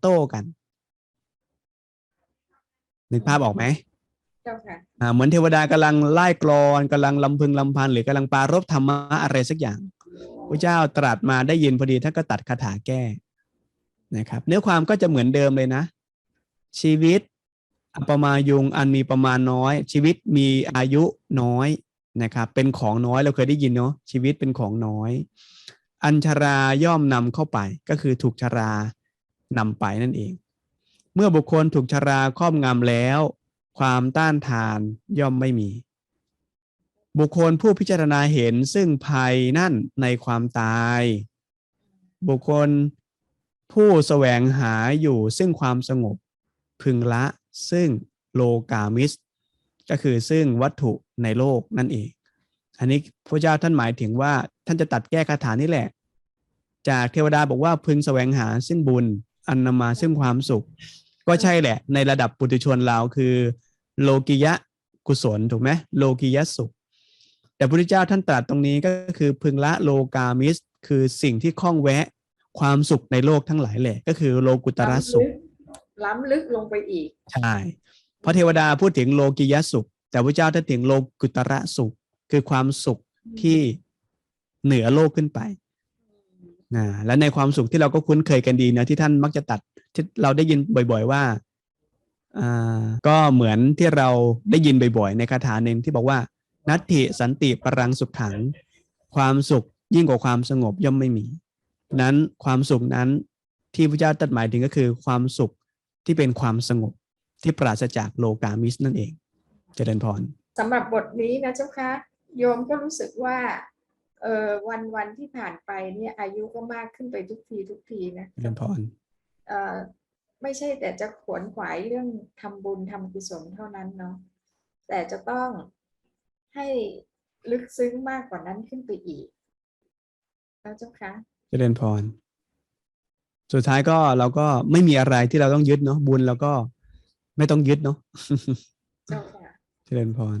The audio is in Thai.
โต้กันนึกภาพออกไหมเจ้าค่ะอ่าเหมือนเทวดากำลังไล่กรอนกำลังลำพึงลำพัน หรือกำลังปรารบธรรมะอะไรสักอย่างพระเจ้าตรัสมาได้ยินพอดีท่านก็ตัดคาถาแก้นะครับ เนื้อความก็จะเหมือนเดิมเลยนะ ชีวิตอัปมายุงอันมีประมาณน้อย ชีวิตมีอายุน้อยนะครับ เป็นของน้อยเราเคยได้ยินเนาะชีวิตเป็นของน้อย อัญชราย่อมนำเข้าไปก็คือถูกชรา นำไปนั่นเอง เมื่อบุคคลถูกชราครอบงำแล้ว ความต้านทานย่อมไม่มี บุคคลผู้พิจารณาเห็นซึ่งภัยนั่นในความตาย บุคคลผู้แสวงหาอยู่ซึ่งความสงบ พึงละซึ่งโลกามิส ก็คือซึ่งวัตถุในโลกนั่นเอง อันนี้พระเจ้าท่านหมายถึงว่าท่านจะตัดแก้คาถานี่แหละ จากเทวดาบอกว่าพึงแสวงหาซึ่งบุญ อันนำมาซึ่งความสุข ก็ใช่แหละ ในระดับปุถุชนเราคือ โลกิยะกุศลถูกไหมโลกิยะสุข แต่พระพุทธเจ้าท่านตรัสตรงนี้ก็คือพึงละโลกามิส คือสิ่งที่ข้องแวะความสุขในโลกทั้งหลายแหละ ก็คือโลกุตระสุข ล้ำลึกลงไปอีก ใช่เพราะเทวดาพูดถึงโลกิยะสุข แต่พระเจ้าท่านถึงโลกุตระสุข คือความสุขที่เหนือโลกขึ้นไป นะและในความสุขที่เราก็คุ้นเคยกันดีนะที่ท่านมักจะตัดที่เราได้ยินบ่อย ๆ ว่าอ่าก็เหมือนที่เราได้ยินบ่อย ๆ ในคาถาหนึ่งที่บอกว่า นัตถิสันติปรังสุขขัง ความสุขยิ่งกว่าความสงบย่อมไม่มี นั้นความสุขนั้นที่พระเจ้าตัดหมายถึงก็คือความสุขที่เป็นความสงบที่ปราศจากโลกามิสนั่นเอง เจริญพรสำหรับบทนี้นะเจ้าคะโยมก็รู้สึกว่า เออวันวันที่ผ่านไปเนี่ย อายุก็มากขึ้นไปทุกทีทุกทีนะเจริญพรเออไม่ใช่แต่จะขวนขวายเรื่องทำบุญทำกุศลเท่านั้นเนาะแต่จะต้องให้ลึกซึ้งมากกว่านั้นขึ้นไปอีกแล้วเจ้าคะเจริญพร สุดท้ายก็เราก็ไม่มีอะไรที่เราต้องยึดเนาะบุญเราก็ไม่ต้องยึดเนาะเจ้าค่ะเจริญพร